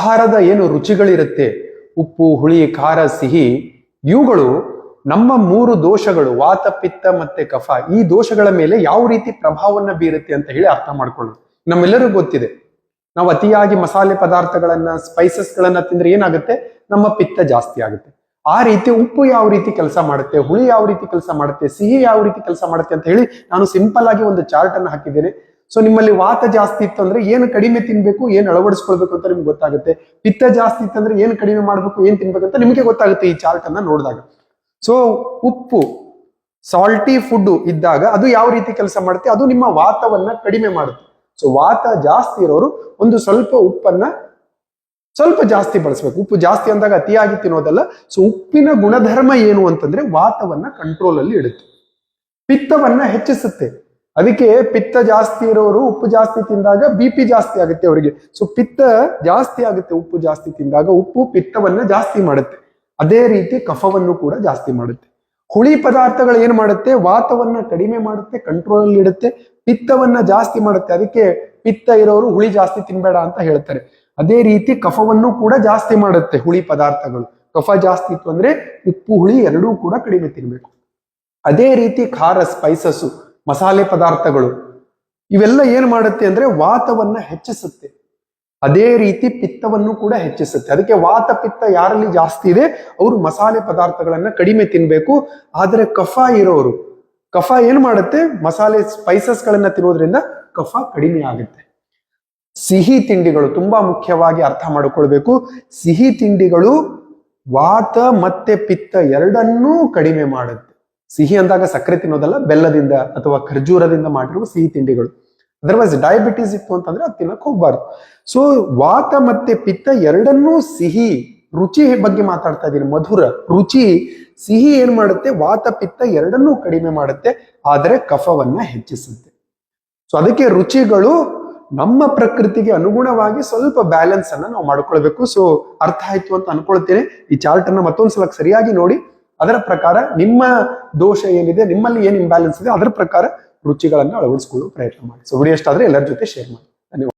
ಆಹಾರದ ಏನು ರುಚಿಗಳಿರುತ್ತೆ? ಉಪ್ಪು, ಹುಳಿ, ಖಾರ, ಸಿಹಿ, ಇವುಗಳು ನಮ್ಮ ಮೂರು ದೋಷಗಳು, ವಾತ, ಪಿತ್ತ ಮತ್ತೆ ಕಫ. ಈ ದೋಷಗಳ ಮೇಲೆ ಯಾವ ರೀತಿ ಪ್ರಭಾವವನ್ನು ಬೀರುತ್ತೆ ಅಂತ ಹೇಳಿ ಅರ್ಥ ಮಾಡ್ಕೊಳ್ಳೋದು. ನಮ್ಮೆಲ್ಲರಿಗೂ ಗೊತ್ತಿದೆ. ನಾವು ಅತಿಯಾಗಿ ಮಸಾಲೆ ಪದಾರ್ಥಗಳನ್ನ ಸ್ಪೈಸಸ್ ಗಳನ್ನ ತಿಂದ್ರೆ ಏನಾಗುತ್ತೆ? ನಮ್ಮ ಪಿತ್ತ ಜಾಸ್ತಿ ಆಗುತ್ತೆ. ಆ ರೀತಿ ಉಪ್ಪು ಯಾವ ರೀತಿ ಕೆಲಸ ಮಾಡುತ್ತೆ? ಹುಳಿ ಯಾವ ರೀತಿ ಕೆಲಸ ಮಾಡುತ್ತೆ? ಸಿಹಿ ಯಾವ ರೀತಿ ಕೆಲಸ ಮಾಡುತ್ತೆ ಅಂತ ಹೇಳಿ ನಾನು ಸಿಂಪಲ್ ಆಗಿ ಒಂದು ಚಾರ್ಟ್ ಅನ್ನು ಹಾಕಿದ್ದೇನೆ. ಸೊ ನಿಮ್ಮಲ್ಲಿ ವಾತ ಜಾಸ್ತಿ ಇತ್ತು ಅಂದ್ರೆ ಏನು ಕಡಿಮೆ ತಿನ್ಬೇಕು, ಏನು ಅಳವಡಿಸ್ಕೊಳ್ಬೇಕು ಅಂತ ನಿಮ್ಗೆ ಗೊತ್ತಾಗುತ್ತೆ. ಪಿತ್ತ ಜಾಸ್ತಿ ಇತ್ತಂದ್ರೆ ಏನು ಕಡಿಮೆ ಮಾಡ್ಬೇಕು, ಏನು ತಿನ್ಬೇಕು ಅಂತ ನಿಮಗೆ ಗೊತ್ತಾಗುತ್ತೆ ಈ ಚಾರ್ಟ್ ಅನ್ನ ನೋಡಿದಾಗ. ಸೊ ಉಪ್ಪು ಸಾಲ್ಟಿ ಫುಡ್ ಇದ್ದಾಗ ಅದು ಯಾವ ರೀತಿ ಕೆಲಸ ಮಾಡುತ್ತೆ? ಅದು ನಿಮ್ಮ ವಾತವನ್ನ ಕಡಿಮೆ ಮಾಡುತ್ತೆ. ಸೊ ವಾತ ಜಾಸ್ತಿ ಇರೋರು ಒಂದು ಸ್ವಲ್ಪ ಉಪ್ಪನ್ನ ಸ್ವಲ್ಪ ಜಾಸ್ತಿ ಬಳಸಬೇಕು. ಉಪ್ಪು ಜಾಸ್ತಿ ಅಂದಾಗ ಅತಿಯಾಗಿ ತಿನ್ನೋದಲ್ಲ. ಸೊ ಉಪ್ಪಿನ ಗುಣಧರ್ಮ ಏನು ಅಂತಂದ್ರೆ ವಾತವನ್ನ ಕಂಟ್ರೋಲ್ ಅಲ್ಲಿ ಇಡುತ್ತೆ. ಪಿತ್ತವನ್ನ ಹೆಚ್ಚಿಸುತ್ತೆ. ಅದಕ್ಕೆ ಪಿತ್ತ ಜಾಸ್ತಿ ಇರೋರು ಉಪ್ಪು ಜಾಸ್ತಿ ತಿಂದಾಗ ಬಿ ಪಿ ಜಾಸ್ತಿ ಆಗುತ್ತೆ ಅವರಿಗೆ. ಸೊ ಪಿತ್ತ ಜಾಸ್ತಿ ಆಗುತ್ತೆ, ಉಪ್ಪು ಜಾಸ್ತಿ ತಿಂದಾಗ ಉಪ್ಪು ಪಿತ್ತವನ್ನ ಜಾಸ್ತಿ ಮಾಡುತ್ತೆ. ಅದೇ ರೀತಿ ಕಫವನ್ನು ಕೂಡ ಜಾಸ್ತಿ ಮಾಡುತ್ತೆ. ಹುಳಿ ಪದಾರ್ಥಗಳು ಏನ್ ಮಾಡುತ್ತೆ? ವಾತವನ್ನ ಕಡಿಮೆ ಮಾಡುತ್ತೆ ಕಂಟ್ರೋಲ್ ಅಲ್ಲಿ ಇಡುತ್ತೆ, ಪಿತ್ತವನ್ನ ಜಾಸ್ತಿ ಮಾಡುತ್ತೆ. ಅದಕ್ಕೆ ಪಿತ್ತ ಇರೋರು ಹುಳಿ ಜಾಸ್ತಿ ತಿನ್ಬೇಡ ಅಂತ ಹೇಳ್ತಾರೆ. ಅದೇ ರೀತಿ ಕಫವನ್ನು ಕೂಡ ಜಾಸ್ತಿ ಮಾಡುತ್ತೆ ಹುಳಿ ಪದಾರ್ಥಗಳು. ಕಫ ಜಾಸ್ತಿ ಇತ್ತು ಅಂದ್ರೆ ಉಪ್ಪು, ಹುಳಿ ಎರಡೂ ಕೂಡ ಕಡಿಮೆ ತಿನ್ಬೇಕು. ಅದೇ ರೀತಿ ಖಾರ ಸ್ಪೈಸಸ್ ಮಸಾಲೆ ಪದಾರ್ಥಗಳು. ಇವೆಲ್ಲ ಏನ್ ಮಾಡುತ್ತೆ ಅಂದ್ರೆ ವಾತವನ್ನ ಹೆಚ್ಚಿಸುತ್ತೆ. ಅದೇ ರೀತಿ ಪಿತ್ತವನ್ನು ಕೂಡ ಹೆಚ್ಚಿಸುತ್ತೆ. ಅದಕ್ಕೆ ವಾತ ಪಿತ್ತ ಯಾರಲ್ಲಿ ಜಾಸ್ತಿ ಇದೆ? ಅವರು ಮಸಾಲೆ ಪದಾರ್ಥಗಳನ್ನ ಕಡಿಮೆ ತಿನ್ಬೇಕು. ಆದರೆ ಕಫ ಇರೋರು, ಕಫ ಏನ್ ಮಾಡುತ್ತೆ? ಮಸಾಲೆ ಸ್ಪೈಸಸ್ ಗಳನ್ನ ತಿನ್ನೋದ್ರಿಂದ ಕಫ ಕಡಿಮೆ ಆಗುತ್ತೆ. ಸಿಹಿ ತಿಂಡಿಗಳು ತುಂಬಾ ಮುಖ್ಯವಾಗಿ ಅರ್ಥ ಮಾಡಿಕೊಳ್ಬೇಕು. ಸಿಹಿ ತಿಂಡಿಗಳು ವಾತ ಮತ್ತೆ ಪಿತ್ತ ಎರಡನ್ನೂ ಕಡಿಮೆ ಮಾಡುತ್ತೆ. ಸಿಹಿ ಅಂದಾಗ ಸಕ್ಕರೆ ತಿನ್ನೋದಲ್ಲ, ಬೆಲ್ಲದಿಂದ ಅಥವಾ ಖರ್ಜೂರದಿಂದ ಮಾಡಿರುವ ಸಿಹಿ ತಿಂಡಿಗಳು. ಅದರ್ವೈಸ್ ಡಯಾಬಿಟೀಸ್ ಇತ್ತು ಅಂತಂದ್ರೆ ಅದು ತಿನ್ನಕ್ಕೆ ಹೋಗ್ಬಾರ್ದು. ಸೊ ವಾತ ಮತ್ತೆ ಪಿತ್ತ ಎರಡನ್ನೂ ಸಿಹಿ, ರುಚಿ ಬಗ್ಗೆ ಮಾತಾಡ್ತಾ ಇದ್ದೀನಿ ಮಧುರ, ರುಚಿ, ಸಿಹಿ ಏನ್ ಮಾಡುತ್ತೆ? ವಾತ ಪಿತ್ತ ಎರಡನ್ನೂ ಕಡಿಮೆ ಮಾಡುತ್ತೆ, ಆದರೆ ಕಫವನ್ನ ಹೆಚ್ಚಿಸುತ್ತೆ. ಸೊ ಅದಕ್ಕೆ ರುಚಿಗಳು ನಮ್ಮ ಪ್ರಕೃತಿಗೆ ಅನುಗುಣವಾಗಿ ಸ್ವಲ್ಪ ಬ್ಯಾಲೆನ್ಸ್ ಅನ್ನ ನಾವು ಮಾಡ್ಕೊಳ್ಬೇಕು. ಸೊ ಅರ್ಥ ಆಯ್ತು ಅಂತ ಅನ್ಕೊಳ್ತೇನೆ. ಈ ಚಾರ್ಟ್ ಅನ್ನ ಮತ್ತೊಂದ್ಸಲ ಸರಿಯಾಗಿ ನೋಡಿ. ಅದರ ಪ್ರಕಾರ ನಿಮ್ಮ ದೋಷ ಏನಿದೆ, ನಿಮ್ಮಲ್ಲಿ ಏನ್ ಇಂಬ್ಯಾಲೆನ್ಸ್ ಇದೆ, ಅದರ ಪ್ರಕಾರ ರುಚಿಗಳನ್ನು ಅಳವಡಿಸಿಕೊಳ್ಳುವ ಪ್ರಯತ್ನ ಮಾಡಿ. ಸೊ ವಿಡಿಯೋ ಇಷ್ಟ ಆದ್ರೆ ಎಲ್ಲರ ಜೊತೆ ಶೇರ್ ಮಾಡಿ.